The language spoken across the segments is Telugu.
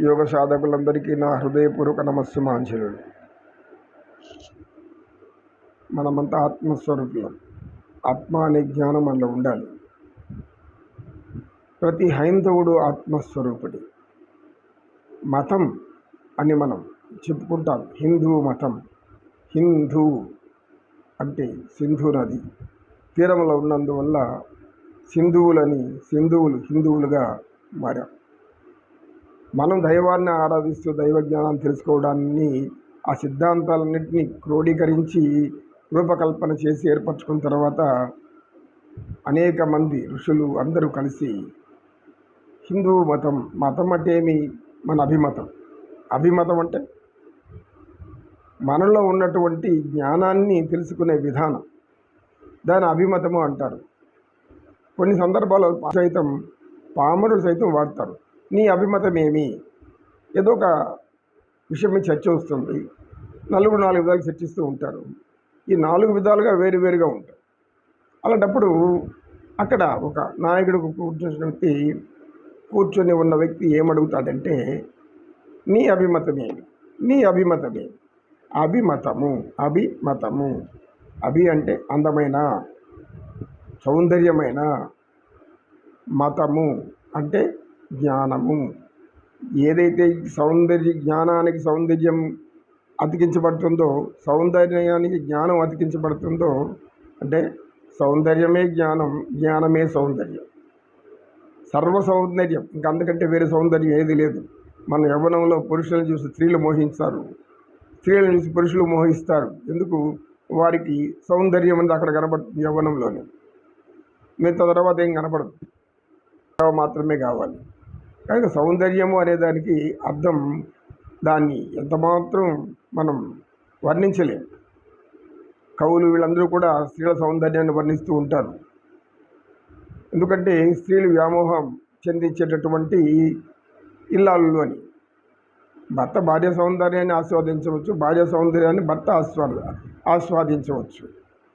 యోగ సాధకులందరికీ నా హృదయపూర్వక నమస్సు మాంఛలు మనమంతా ఆత్మస్వరూపులం. ఆత్మ అనే జ్ఞానం అందులో ఉండాలి. ప్రతి హైందవుడు ఆత్మస్వరూపుడు. మతం అని మనం చెప్పుకుంటాం. హిందూ మతం. హిందూ అంటే సింధు నది. తీరంలో ఉన్నందువల్ల సింధువులని సింధువులు హిందువులుగా మారాం. మనం దైవాన్ని ఆరాధిస్తూ దైవ జ్ఞానాన్ని తెలుసుకోవడాన్ని ఆ సిద్ధాంతాలన్నింటినీ క్రోడీకరించి రూపకల్పన చేసి ఏర్పరచుకున్న తర్వాత అనేక మంది ఋషులు అందరూ కలిసి హిందూ మతం మతం అంటే ఏమి? మన అభిమతం. అభిమతం అంటే మనలో ఉన్నటువంటి జ్ఞానాన్ని తెలుసుకునే విధానం. దాని అభిమతము అంటారు. కొన్ని సందర్భాల్లో సైతం పామరులు సైతం వాడతారు. నీ అభిమతం ఏమి? ఏదో ఒక విషయం మీద చర్చ వస్తుంది. నలుగురు నాలుగు విధాలు చర్చిస్తూ ఉంటారు. ఈ నాలుగు విధాలుగా వేరువేరుగా ఉంటాయి. అలాంటప్పుడు అక్కడ ఒక నాయకుడు కూర్చున్న వ్యక్తి కూర్చొని ఉన్న వ్యక్తి ఏమడుగుతాడంటే నీ అభిమతమేమి నీ అభిమతమేమి అభిమతము అభిమతము. అభి అంటే అందమైన సౌందర్యమైన మతము. అంటే జ్ఞానము. ఏదైతే సౌందర్య జ్ఞానానికి సౌందర్యం అతికించబడుతుందో సౌందర్యానికి జ్ఞానం అతికించబడుతుందో అంటే సౌందర్యమే జ్ఞానం జ్ఞానమే సౌందర్యం. సర్వ సౌందర్యం ఇంకా అందుకంటే వేరే సౌందర్యం ఏది లేదు. మన యవ్వనంలో పురుషులను చూసి స్త్రీలు మోహిస్తారు స్త్రీలను చూసి పురుషులు మోహిస్తారు. ఎందుకు? వారికి సౌందర్యం అనేది అక్కడ కనబడుతుంది యవ్వనంలోనే. మిగతా తర్వాత ఏం కనపడదు. మాత్రమే కావాలి. కనుక సౌందర్యము అనే దానికి అర్థం దాన్ని ఎంతమాత్రం మనం వర్ణించలేం. కవులు వీళ్ళందరూ కూడా స్త్రీల సౌందర్యాన్ని వర్ణిస్తూ ఉంటారు. ఎందుకంటే స్త్రీలు వ్యామోహం చెందించేటటువంటి ఇల్లాలు అని భర్త భార్య సౌందర్యాన్ని ఆస్వాదించవచ్చు భార్య సౌందర్యాన్ని భర్త ఆస్వాద ఆస్వాదించవచ్చు.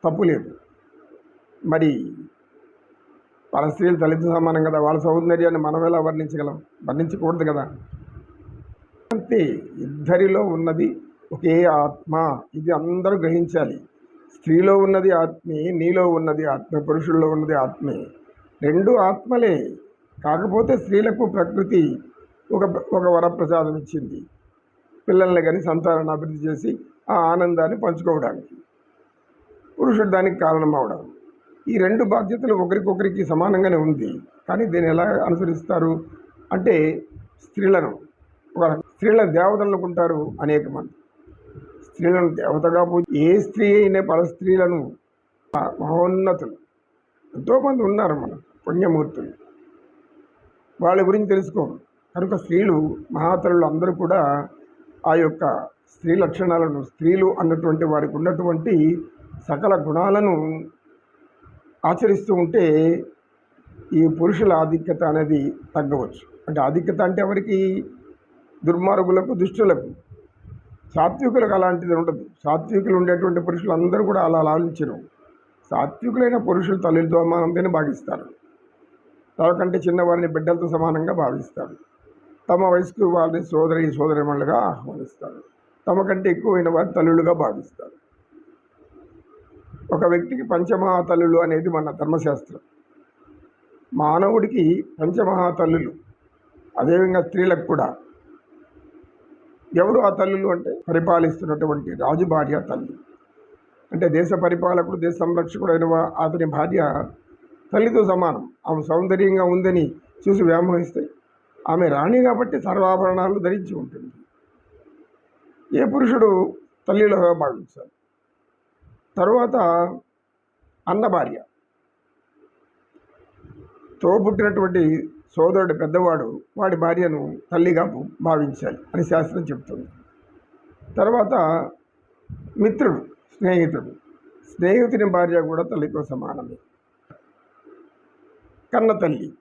తప్పు లేదు. మరి వాళ్ళ స్త్రీలు తల్లితో సమానం కదా. వాళ్ళ సౌందర్యాన్ని మనం ఎలా వర్ణించగలం? వర్ణించకూడదు కదా. అంతే. ఇద్దరిలో ఉన్నది ఒకే ఆత్మ. ఇది అందరూ గ్రహించాలి. స్త్రీలో ఉన్నది ఆత్మే నీలో ఉన్నది ఆత్మ పురుషుల్లో ఉన్నది ఆత్మే. రెండు ఆత్మలే. కాకపోతే స్త్రీలకు ప్రకృతి ఒక ఒక వరప్రసాదం ఇచ్చింది. పిల్లల్ని కానీ సంతానాన్ని అభివృద్ధి చేసి ఆ ఆనందాన్ని పంచుకోవడానికి. పురుషుడు దానికి కారణం అవడం. ఈ రెండు బాధ్యతలు ఒకరికొకరికి సమానంగానే ఉంది. కానీ దీన్ని ఎలా అనుసరిస్తారు? అంటే స్త్రీలను ఒక స్త్రీలను దేవతలనుకుంటారు అనేక మంది. స్త్రీలను దేవతగా పూజ ఏ స్త్రీ అయినా పల స్త్రీలను మహోన్నతులు. ఎంతోమంది ఉన్నారు మన పుణ్యమూర్తులు. వాళ్ళ గురించి తెలుసుకోము కనుక స్త్రీలు మహాతరులు అందరూ కూడా ఆ యొక్క స్త్రీ లక్షణాలను స్త్రీలు అన్నటువంటి వారికి ఉన్నటువంటి సకల గుణాలను ఆచరిస్తూ ఉంటే ఈ పురుషుల ఆధిక్యత అనేది తగ్గవచ్చు. అంటే ఆధిక్యత అంటే ఎవరికి? దుర్మార్గులకు దుష్టులకు. సాత్వికులకు అలాంటిది ఉండదు. సాత్వికులు ఉండేటువంటి పురుషులు అందరూ కూడా అలా ఆలోచించరు సాత్వికులైన పురుషులు తల్లితో సమానంతనే భావిస్తారు తనకంటే చిన్నవారిని బిడ్డలతో సమానంగా భావిస్తారు తమ వయసుకు వారిని సోదరి సోదరిమణులుగా ఆహ్వానిస్తారు. తమకంటే ఎక్కువైన వారి తల్లులుగా భావిస్తారు ఒక వ్యక్తికి పంచమహాతల్లులు అనేది మన ధర్మశాస్త్రం. మానవుడికి పంచమహాతల్లులు అదేవిధంగా స్త్రీలకు కూడా. ఎవరు ఆ తల్లులు అంటే? పరిపాలిస్తున్నటువంటి రాజు భార్య తల్లి. అంటే దేశ పరిపాలకుడు దేశ సంరక్షకుడు అయిన అతని భార్య తల్లితో సమానం. ఆమె సౌందర్యంగా ఉందని చూసి వ్యామోహిస్తే ఆమె రాణి కాబట్టి సర్వాభరణాలు ధరించి ఉంటుంది. ఏ పురుషుడు తల్లిలో భావించాలి? తరువాత అన్న భార్య. తోబుట్టినటువంటి సోదరుడు పెద్దవాడు వాడి భార్యను తల్లిగా భావించాలి అని శాస్త్రం చెప్తుంది తర్వాత మిత్రుడు స్నేహితుడు. స్నేహితుని భార్య కూడా తల్లితో సమానమే. కన్న తల్లి.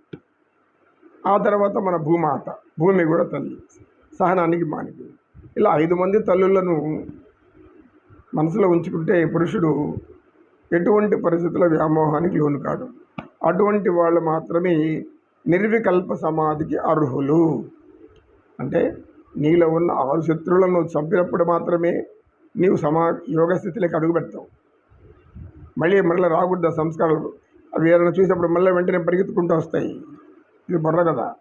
ఆ తర్వాత మన భూమాత. భూమి కూడా తల్లి. సహనానికి మానిపోయింది. ఇలా ఐదు మంది తల్లులను మనసులో ఉంచుకుంటే పురుషుడు ఎటువంటి పరిస్థితుల వ్యామోహానికి లోను కాడు. అటువంటి వాళ్ళు మాత్రమే నిర్వికల్ప సమాధికి అర్హులు. అంటే నీలో ఉన్న ఆరు శత్రువులను చంపినప్పుడు మాత్రమే నీవు సమా యోగ స్థితిలోకి అడుగు పెడతావు. మళ్ళీ మళ్ళీ రాకూడదు సంస్కారాలు. అవి ఏదైనా చూసినప్పుడు మళ్ళీ వెంటనే పరిగెత్తుకుంటూ వస్తాయి. ఇది బుర్ర కదా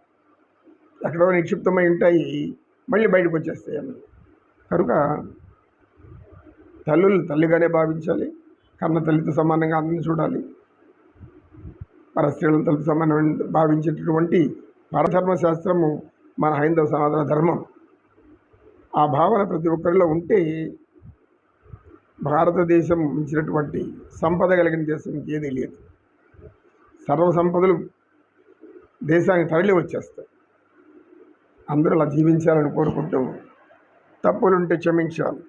ఎక్కడో నిక్షిప్తమై ఉంటాయి. మళ్ళీ బయటకు వచ్చేస్తాయి అని కనుక తల్లులు తల్లిగానే భావించాలి. కన్న తల్లితో సమానంగా అందరిని చూడాలి. పర స్త్రీలను తల్లితో సమానమైన భావించేటటువంటి పరధర్మ శాస్త్రము మన హైందవ సనాతన ధర్మం. ఆ భావన ప్రతి ఒక్కరిలో ఉంటే భారతదేశం మించినటువంటి సంపద కలిగిన దేశం ఇంకేదీ లేదు. సర్వ సంపదలు దేశానికి తరలి వచ్చేస్తాయి. అందరూ అలా జీవించాలని కోరుకుంటూ తప్పులుంటే క్షమించాలి.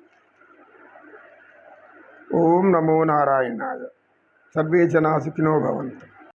ఓం నమో నారాయణాయ. సర్వే జనా సుఖినో భవంతు.